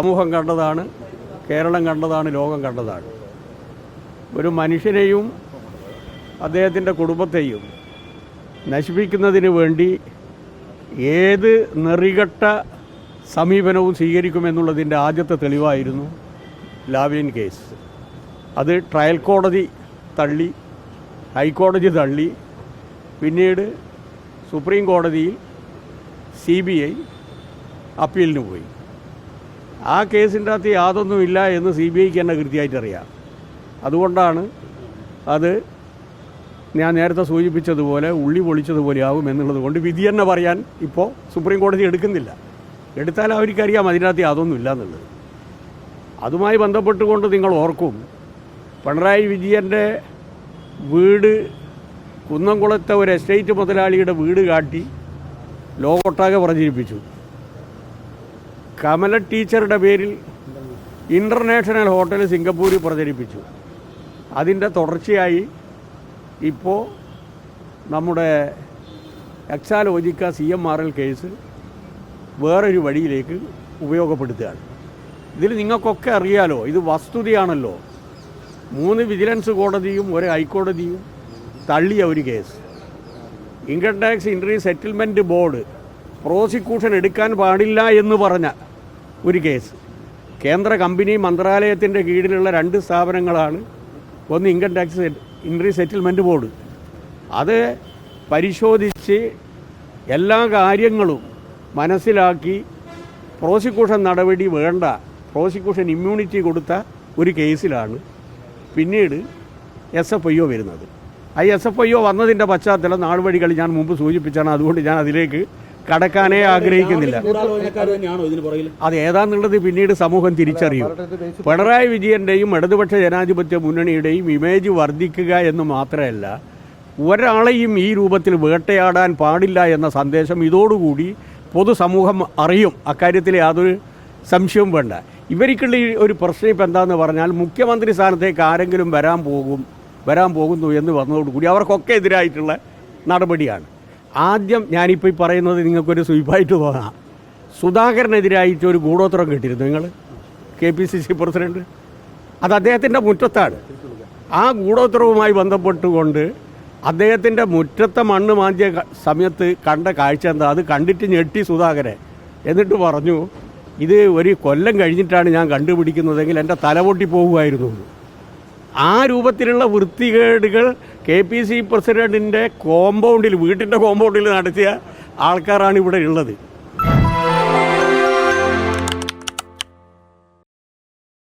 സമൂഹം കണ്ടതാണ് കേരളം കണ്ടതാണ് ലോകം കണ്ടതാണ്. ഒരു മനുഷ്യനെയും അദ്ദേഹത്തിന്റെ കുടുംബത്തെയും നശിപ്പിക്കുന്നതിന് വേണ്ടി ഏത് നെറികെട്ട സമീപനവും സ്വീകരിക്കുമെന്നുള്ളതിന്റെ ആദ്യത്തെ തെളിവായിരുന്നു ലാവ്ലിൻ കേസ്. അത് ട്രയൽ കോടതി തള്ളി ഹൈക്കോടതി തള്ളി പിന്നീട് സുപ്രീം കോടതിയിൽ സി ബി ഐ അപ്പീലിന് പോയി. ആ കേസിന്റെ അകത്ത് യാതൊന്നുമില്ല എന്ന് സി ബി ഐക്ക് തന്നെ കൃത്യമായിട്ട് അറിയാം. അതുകൊണ്ടാണ് അത് ഞാൻ നേരത്തെ സൂചിപ്പിച്ചതുപോലെ ഉള്ളി പൊളിച്ചതുപോലെ ആകും എന്നുള്ളത് കൊണ്ട് വിധി തന്നെ പറയാൻ ഇപ്പോൾ സുപ്രീം കോടതി എടുക്കുന്നില്ല. എടുത്താൽ അവർക്കറിയാം അതിനകത്ത് യാതൊന്നുമില്ല എന്നുള്ളത്. അതുമായി ബന്ധപ്പെട്ടുകൊണ്ട് നിങ്ങൾ ഓർക്കും പിണറായി വിജയന്റെ വീട് കുന്നംകുളത്തെ ഒരു എസ്റ്റേറ്റ് മുതലാളിയുടെ വീട് കാട്ടി ലോകൊട്ടാകെ പ്രചരിപ്പിച്ചു കമല ടീച്ചറുടെ പേരിൽ ഇന്റർനാഷണൽ ഹോട്ടൽ സിംഗപ്പൂരിൽ പ്രചരിപ്പിച്ചു. അതിന്റെ തുടർച്ചയായി ഇപ്പോൾ നമ്മുടെ Exalogic C M R L case വേറൊരു വഴിയിലേക്ക് ഉപയോഗപ്പെടുത്തുകയാണ്. ഇതിൽ നിങ്ങൾക്കൊക്കെ അറിയാലോ ഇത് വസ്തുതയാണല്ലോ. മൂന്ന് വിജിലൻസ് കോടതിയും ഒരു ഹൈക്കോടതിയും തള്ളിയ ഒരു case. Income tax interim settlement board prosecution എടുക്കാൻ പാടില്ല എന്ന് പറഞ്ഞ ഒരു കേസ്. കേന്ദ്ര കമ്പനി മന്ത്രാലയത്തിന്റെ കീഴിലുള്ള രണ്ട് സ്ഥാപനങ്ങളാണ് ഒന്ന് income tax interim settlement board. അത് പരിശോധിച്ച് എല്ലാ കാര്യങ്ങളും മനസ്സിലാക്കി പ്രോസിക്യൂഷൻ നടപടി വേണ്ട പ്രോസിക്യൂഷൻ ഇമ്മ്യൂണിറ്റി കൊടുത്ത ഒരു കേസിലാണ് പിന്നീട് എസ് എഫ് ഐ ഒ വരുന്നത്. ആ എസ് എഫ് ഐ ഒ വന്നതിന്റെ പശ്ചാത്തലം നാളുവഴികൾ ഞാൻ മുമ്പ് സൂചിപ്പിച്ചാണ് അതുകൊണ്ട് ഞാൻ അതിലേക്ക് കടക്കാനേ ആഗ്രഹിക്കുന്നില്ല. അത് ഏതാന്നുള്ളത് പിന്നീട് സമൂഹം തിരിച്ചറിയും. പിണറായി വിജയന്റെയും ഇടതുപക്ഷ ജനാധിപത്യ മുന്നണിയുടെയും ഇമേജ് വർദ്ധിക്കുക എന്ന് മാത്രമല്ല ഒരാളെയും ഈ രൂപത്തിൽ വേട്ടയാടാൻ പാടില്ല എന്ന സന്ദേശം ഇതോടുകൂടി പൊതുസമൂഹം അറിയും. അക്കാര്യത്തിൽ യാതൊരു സംശയവും വേണ്ട. ഇവർക്കുള്ള ഒരു പ്രശ്നം ഇപ്പം എന്താണെന്ന് പറഞ്ഞാൽ മുഖ്യമന്ത്രി സ്ഥാനത്തേക്ക് ആരെങ്കിലും വരാൻ പോകും വരാൻ പോകുന്നു എന്ന് വന്നതോടുകൂടി അവർക്കൊക്കെ എതിരായിട്ടുള്ള നടപടിയാണ്. ആദ്യം ഞാനിപ്പോൾ ഈ പറയുന്നത് നിങ്ങൾക്കൊരു സ്വീപ്പായിട്ട് തോന്നാം സുധാകരനെതിരായിട്ട് ഒരു ഗൂഢോത്രം കിട്ടിയിരുന്നു നിങ്ങൾ? K P C C president? അത് അദ്ദേഹത്തിന്റെ മുറ്റത്താണ്. ആ ഗൂഢോത്രവുമായി ബന്ധപ്പെട്ടുകൊണ്ട് അദ്ദേഹത്തിന്റെ മുറ്റത്തെ മണ്ണ് മാന്തിയ സമയത്ത് കണ്ട കാഴ്ച എന്താ? അത് കണ്ടിട്ട് ഞെട്ടി സുധാകരൻ. എന്നിട്ട് പറഞ്ഞു ഇത് ഒരു കൊല്ലം കഴിഞ്ഞിട്ടാണ് ഞാൻ കണ്ടുപിടിക്കുന്നതെങ്കിൽ എന്റെ തലപൊട്ടി പോകുമായിരുന്നു. ആ രൂപത്തിലുള്ള വൃത്തികേടുകൾ കെ പി സി പ്രസിഡന്റിന്റെ കോമ്പൗണ്ടിൽ വീട്ടിന്റെ കോമ്പൗണ്ടിൽ നടത്തിയ ആൾക്കാരാണ് ഇവിടെ ഉള്ളത്.